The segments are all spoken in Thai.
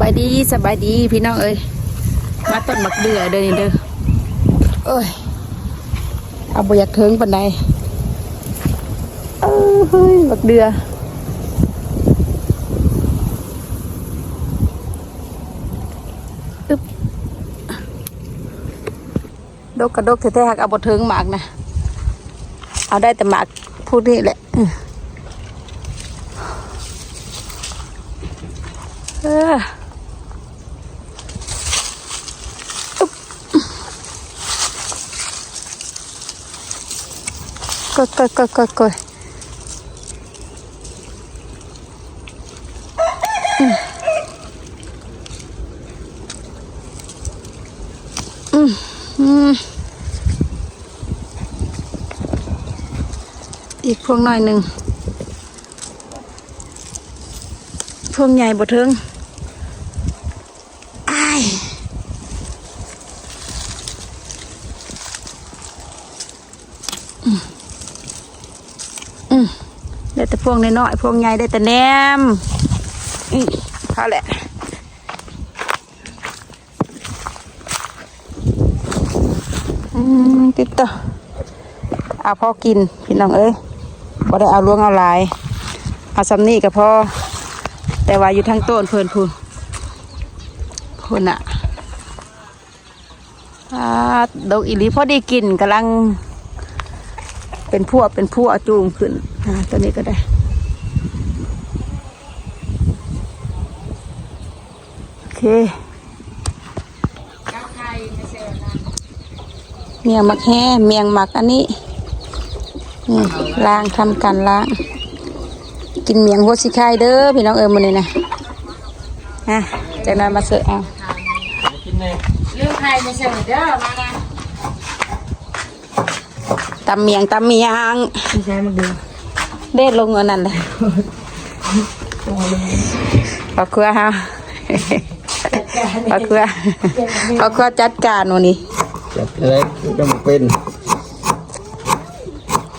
บายดีสบายดีพี่น้องเอ้ยมาต้นมักเดือเด้อนี่เด้อเอ้ยเอาบอยากเทิงปันใดเออเฮ้ยมักเดืออึบดกกระดกแท้ๆหักเอาบเทิงหมากนะเอาได้แต่หมากพูดนี่แหละเออ กดกดกดกดกดอืมอืมอีกพวงหน่อยหนึ่งพวงใหญ่บ่ถึงอ้าย ได้แต่พ วงน้อยๆพวงใหญ่ได้แต่แนมอืมพอแหละติดต่อเอาพอกินพี่น้องเอ้ยบ่ได้เอาล้วงเอาลายเอาสำนี่กับพ่อแต่ว่าอยู่ทางต้นเพลินพูนพูนอะดอกอีลีพอดีกินกำลัง เป็นพวกเป็นพวกจูงขึ้นตัวนี้ก็ได้ โอ เคเมียงหมักแห้เมียงหมักอันนี้นี่ล้างทำการล้าง กินเมียงหัวสิไข่เด้อพี่น้องเอิมมันนี่นะอะจากนั้นมาเสิร์ฟเอาเรื่องใครไม่ใช่เด้อมานะตำเมียงตำเมียงไม่ใช่มาดูเด็ดลงเงินนั่นเลยขอบคุณฮะ ขอบคุณขอบคุณจัดการวันนี้จับอะไรก็มันเป็น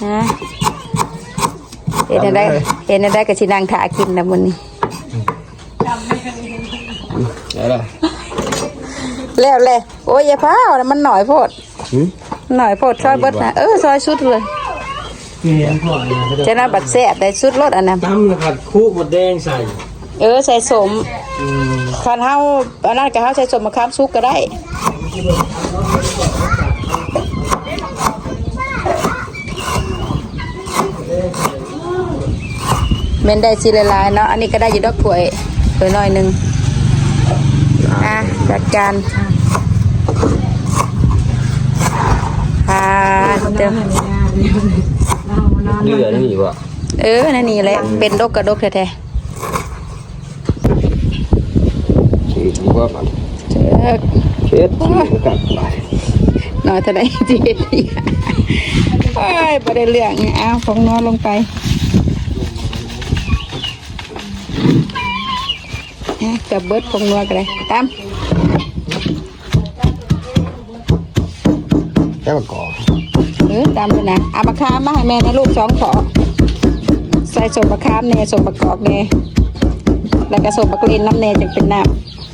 นะเห็นได้เห็นได้กับชินังถากินนะวันนี้อะไรแล้วเลยโอ้ยอย่าพ้าวนะมันหน่อยโพดหืมหน่อยโพดซอยเบิดนะเออซอยสุดเลยเกียนพ่อเนี่ยเขาจะจะน่าบัดแสบได้สุดรสอันนั้นตั้มนะครับคู่หมดแดงใส่ เออใส่สมอืม คันเฮาอันนั้นก็เฮาใส่สมมะขามสุกก็ได้เมนได้สิละลายๆเนาะอันนี้ก็ได้อยู่ดอกถ้วยถ้วยน้อยหนึงอะจัดการอ่าเดี๋ยวเลือดนี่วะเออนั่นนี่แหละเป็นดกกระดกแท้ ฉีดดีกว่าครับๆเจ้าเช็ดฉีดกันไปน้อยเท่าไหร่จีเด็ดอีกโอ้ยประเด็นเรื่องเอาผงนัวลงไปอะจับเบิดผงนัวกันเลยตามแค่มากอกเออตามเลยนะเอามะขามมาให้แม่นะลูกสองขอใส่สมมะขามเน่สมมะกอกเน่แล้วก็สมมะกรีนน้ำเน่จึงเป็นน้ำ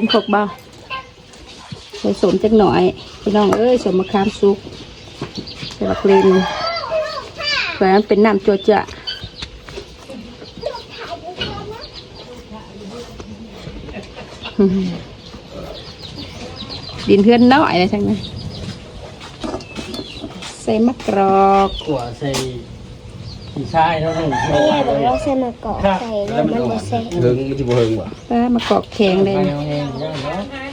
ห็นขกเบาใส่สมจักหน่อย พี่น้องเอ้ยสมมะขามสุกใส่มะกรีนเพื่อให้มันเป็นน้ำโจจะดินเพื่อนน้อยเลยทั้งนั้นใส่มะกรอกขวใส่ ขี้ชายเท่านั้นนี่บอกว่าใส่มะกอกใส่แล้วมันบ่ใส่เฮิงไม่ใช่บ่เฮิงว่ะป้ามะกรอกแข็งเลยนะ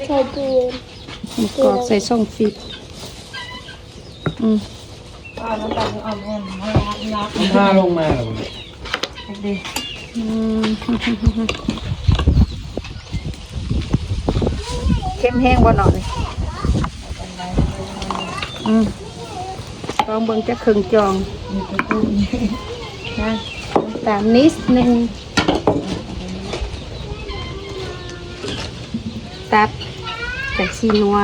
ใส่ปูนมะกรอกใส่ส่งฟิตอืมถ้าลงมาอืมเข้มแห้งบ่หน่อยอืมลองเบิ่งจะครึ่งจอง นะตามนิดนึง ตับแต่ชีนัว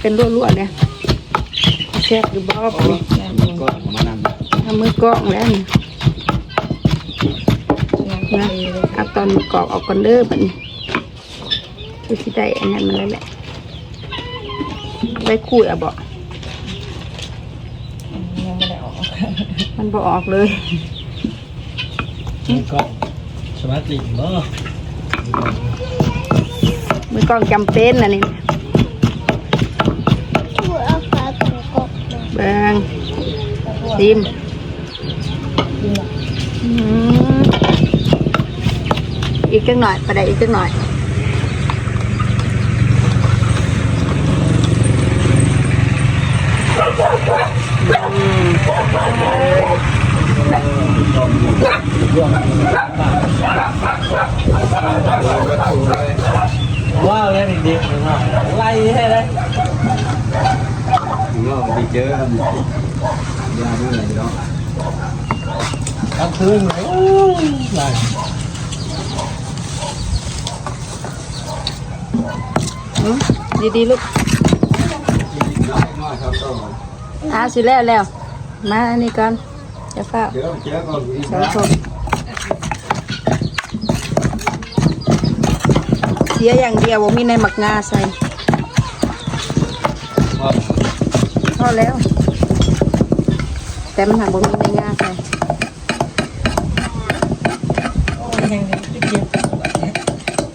เป็นรั่วๆเนี่ยแซ่บหรือบ๊อบเนี่ยมือกล้องแล้วนี่ นะเอาตอนมือกรอกออกก่อนเด้อบัดนี้คือสิได้อันนั้นมันแล้วแหละไปคุยอะบ่ยังไม่ได้ออก มันบ่ออกเลยนี่ก็สมาร์ทลิงบ่มือกล้องจำเป็นอันนี้ผู้เอาฟ้าของกบมาเบิ่งซิมอืม อีกจังหน่อยไปได้อีกจังหน่อยว้าวแล้วเด็กๆนะครับไล่ให้เลยก็ไปเจอกันยาด้วยอะไรเนาะกลางคืนเลยโอ้ยไล่อื มดีลูกอาสิแล้วแล้ว มาอันนี้ก่อนจะฝ้าเจอเจอก็อีกสองคนเสียอย่างเดียวว่ามีในหมักงาใส่พอแล้ว แต่มันหาบ่มีในงาใส่โอ้ยยังเจ็บ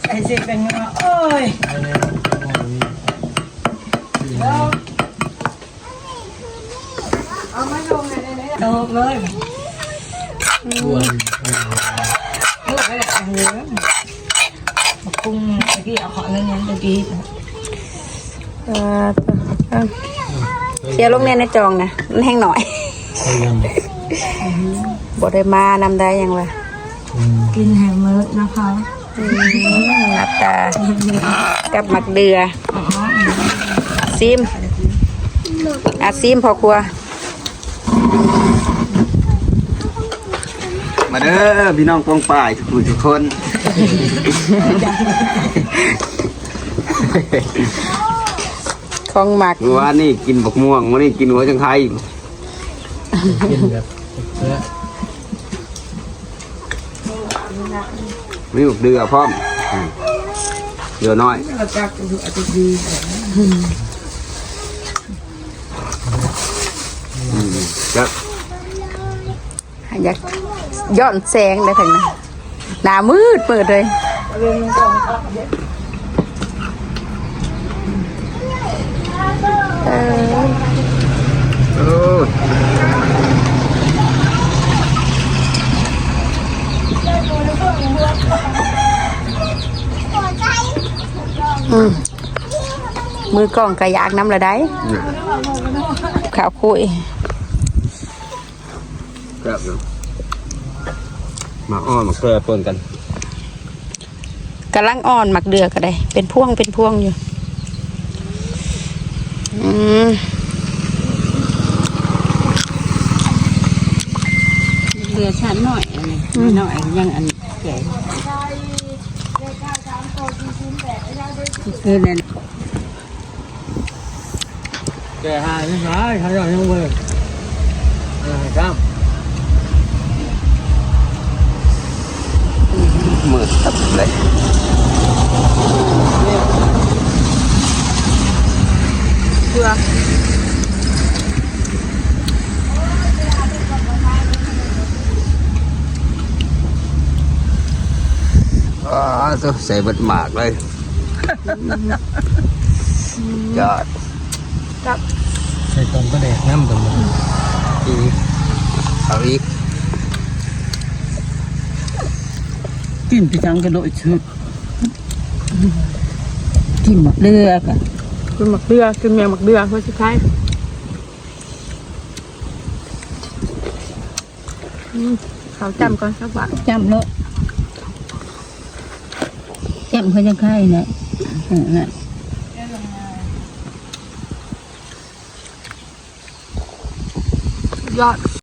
ไอ้เจ็บเป็นงวะโอ้ยเอามาลงเลย เลยโตเลยชวนลูกไปแหละอันเยอะมาคุ้งตะกี้เอาขอเงินเงินตะกี้เออเอาเสียลงเนี่ในจองนะมันแห้งหน่อยพยายามบ่ได้มานำได้ยังวะกินแฮมเมอร์นะคะอืมหน้าตากับหมักเดืออ๋อซิมอาซิมพอครัว อพี่น้องกองป่ายทุกคนทุกคนของหมักเมื่อวานนี่กินบักม่วงวันนี้กินหัวจังไทยกินแบบเนื้อมีบักเดือพร้อมอืมเดือน้อยเราจับดูอาจจะดีอืมจะอยาก ย้อนแสงได้ถึงนะหน้ามืดเปิดเลยเออโอ้ยอืมมือกล้องกระยากน้ำละได้เนี่ยข่าวคุย ครับเนาะ มาอ้อมมาเกลือปนกันกำลังอ่อนหมักเดือก็ได้ เป็นพ่วงเป็นพ่วงอยู่อืมเดือชั้นหน่อยอันนี้หน่อยยังอันแก่คือนั่นแกหายไม่หายหายอย่างยังเว้ยหายครับ มืดตับเลย เพื่อ อ๋อ ตัวใส่เบิดหมากเลยยอดใส่ตอนก็แดกน้ำตรงนี้อีกเอาอีกกินไปจังกระโดดชุดกินหมดเลือกอะกินหมักเดือกินเมียงหมักเดือเพื่อสุดท้ายอืมเขาจำก่อนสักบาทจำเนาะ้มเขาจะไข่เนี่ยนั่นยอด